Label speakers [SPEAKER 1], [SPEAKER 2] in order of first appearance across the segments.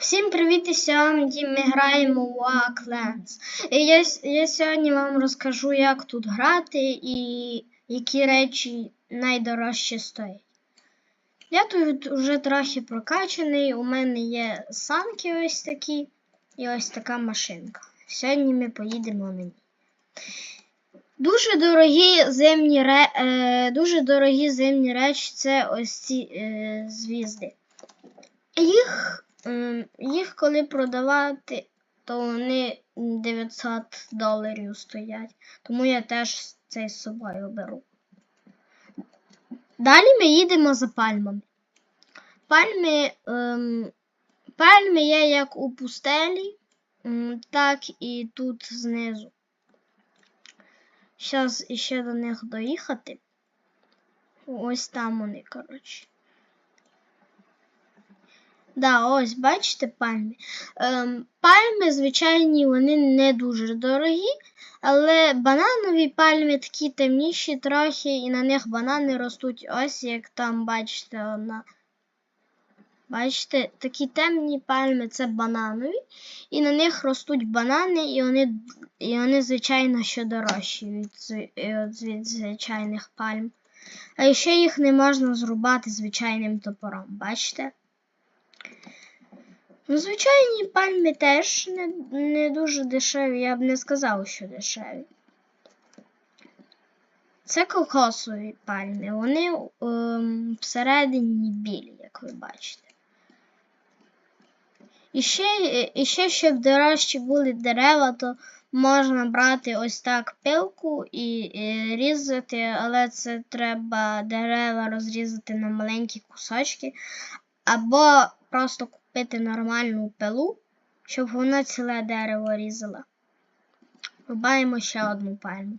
[SPEAKER 1] Всім привіт! І сьогодні ми граємо у Wacklands. І я, я сьогодні вам розкажу, як тут грати і які речі найдорожче стоять. Я тут вже трохи прокачаний, у мене є санки ось такі і ось така машинка. Сьогодні ми поїдемо на ній. Дуже дорогі зимні, ре... е, дуже дорогі зимні речі це ось ці е, звізди. Їх, їх коли продавати, то вони 900 доларів стоять. Тому я теж цей з собою беру. Далі ми їдемо за пальмами. Пальми, ем, пальми є як у пустелі, так і тут знизу. Зараз іще до них доїхати. Ось там вони, коротше. Да, ось, бачите пальми. Ем, пальми, звичайні, вони не дуже дорогі, але бананові пальми такі темніші трохи, і на них банани ростуть ось як там, бачите, одна. Бачите, такі темні пальми це бананові, і на них ростуть банани, і вони, і вони звичайно, що дорожчі від, від, від звичайних пальм. А ще їх не можна зрубати звичайним топором, бачите? Ну, звичайні пальми теж не, не дуже дешеві, я б не сказав, що дешеві. Це кокосові пальми, вони ем, всередині білі, як ви бачите. І ще, і ще, щоб дорожчі були дерева, то можна брати ось так пилку і, і різати, але це треба дерева розрізати на маленькі кусочки, або просто купити нормальну пилу, щоб вона ціле дерево різала. Рубаємо ще одну пальму.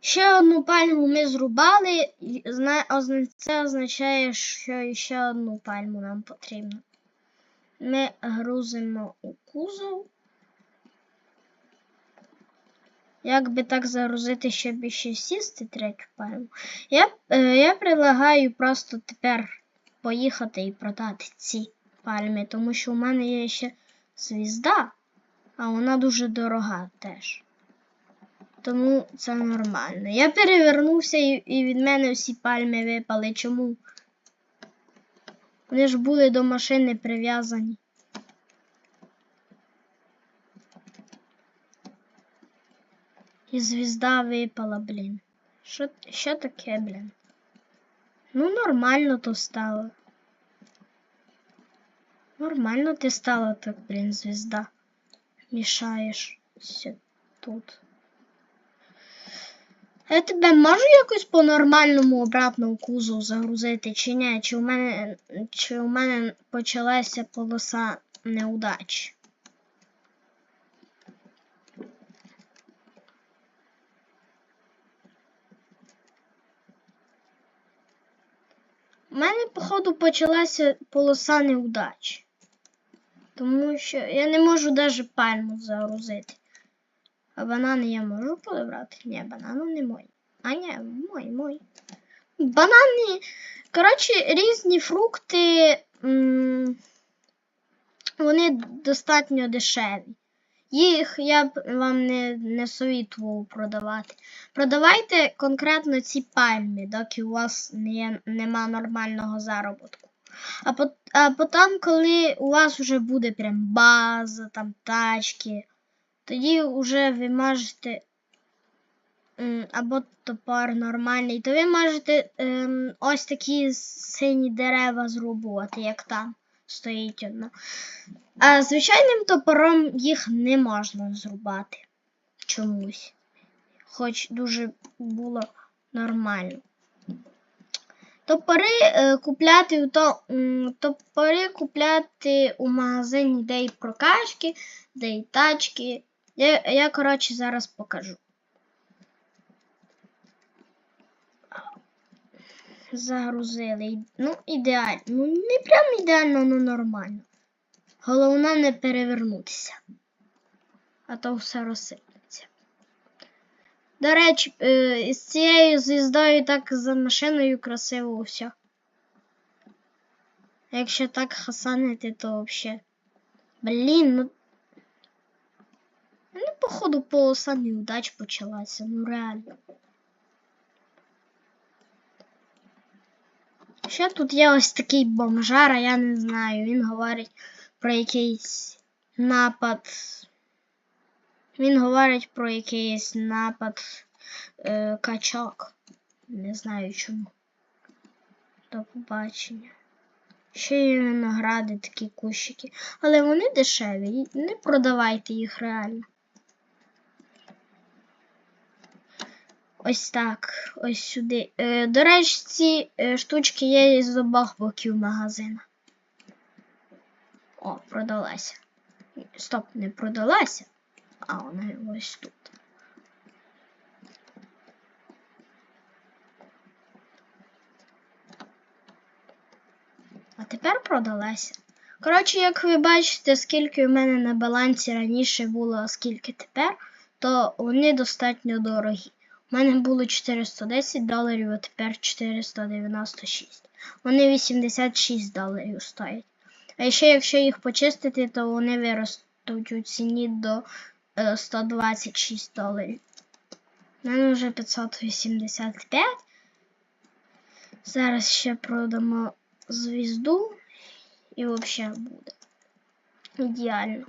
[SPEAKER 1] Ще одну пальму ми зрубали, це означає, що ще одну пальму нам потрібно. Ми грузимо у кузов. Як би так загрузити, щоб ще сісти третю пальму? Я, е, я предлагаю просто тепер поїхати і продати ці пальми, тому що у мене є ще звізда, а вона дуже дорога теж. Тому це нормально. Я перевернувся і, і від мене всі пальми випали. Чому? Вони ж були до машини прив'язані. І звізда випала, блін. Що, що таке, блін? Ну, нормально то стало. Нормально ти стала так, блін, звізда. Мішаєш все тут. Я тебе можу якось по-нормальному обратно в кузов загрузити, чи ні? Чи у мене, чи у мене почалася полоса неудач? Мене, походу, почалася полоса неудач. Тому що я не можу навіть пальму загрузити. А банани я можу подобрати? Ні, банани не мої. А ні, мої, мої. Банани. Коротше, різні фрукти. Вони достатньо дешеві. Їх я б вам не, не совітував продавати. Продавайте конкретно ці пальми, доки у вас не, нема нормального заробітку. А, пот, а потім, коли у вас вже буде прям база, там тачки, тоді вже ви можете або топор нормальний, то ви можете ем, ось такі сині дерева зрубувати, як там стоїть одна. А звичайним топором їх не можна зрубати чомусь. Хоч дуже було нормально. Топори е, купляти у то, топори купляти у магазині, де і прокачки, де і тачки. Я, я коротше, зараз покажу. Загрузили. Ну, ідеально. Ну, не прям ідеально, ну нормально. Головне не перевернутися. а то все розсипеться. До речі, е, з цією звіздою так за машиною красиво все. Якщо так хасанити, то взагалі. Блін, ну. У мене, походу, полоса неудач почалася, ну реально. Ще тут є ось такий бомжара, я не знаю. Він говорить про якийсь напад. Він говорить про якийсь напад е, качок. Не знаю чому. До побачення. Ще є виногради, такі кущики. Але вони дешеві. Не продавайте їх реально. Ось так, ось сюди. Е, до речі, ці е, штучки є з обох боків магазина. О, продалася. Стоп, не продалася. А вона ось тут. А тепер продалася. Коротше, як ви бачите, скільки у мене на балансі раніше було, а скільки тепер, то вони достатньо дорогі. У мене було 410 доларів, а тепер 496. Вони 86 доларів стоять. А ще якщо їх почистити, то вони виростуть у ціні до е, 126 доларів. У мене вже 585. Зараз ще продамо звізду і взагалі буде. Ідеально.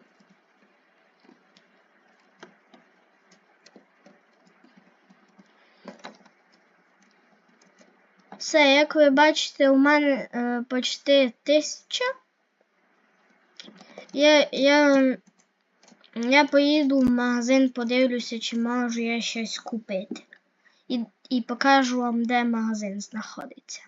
[SPEAKER 1] Все, як ви бачите, у мене е, почти тисяча. Я, я, я поїду в магазин, подивлюся, чи можу я щось купити. І, і покажу вам, де магазин знаходиться.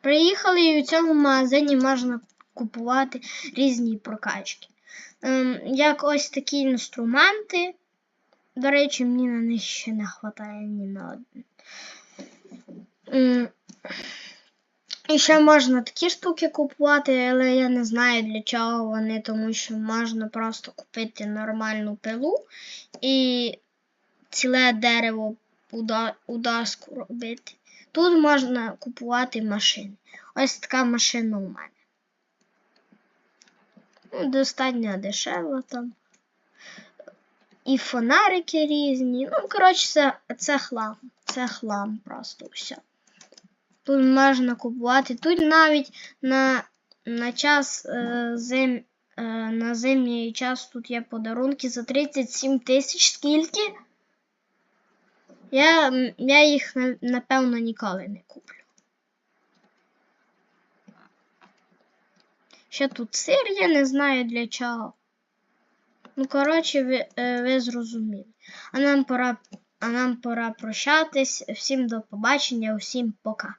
[SPEAKER 1] Приїхали і у цьому магазині можна купувати різні прокачки. Ем, як ось такі інструменти. До речі, мені на них ще не вистачає ні на один. Ем, і ще можна такі штуки купувати, але я не знаю для чого вони, тому що можна просто купити нормальну пилу і ціле дерево у, доску робити. Тут можна купувати машини. Ось така машина у мене. Ну, Достатньо дешево там. І фонарики різні. Ну, коротше, це, це хлам. Це хлам просто все. Тут можна купувати. Тут навіть на на час е, зим, е, на зимній час тут є подарунки за 37 тисяч скільки. Я, я їх напевно ніколи не куплю. Ще тут сир, я не знаю для чого. Ну, коротше, ви, е, ви зрозуміли. А нам пора, а нам пора прощатись. Всім до побачення, усім пока.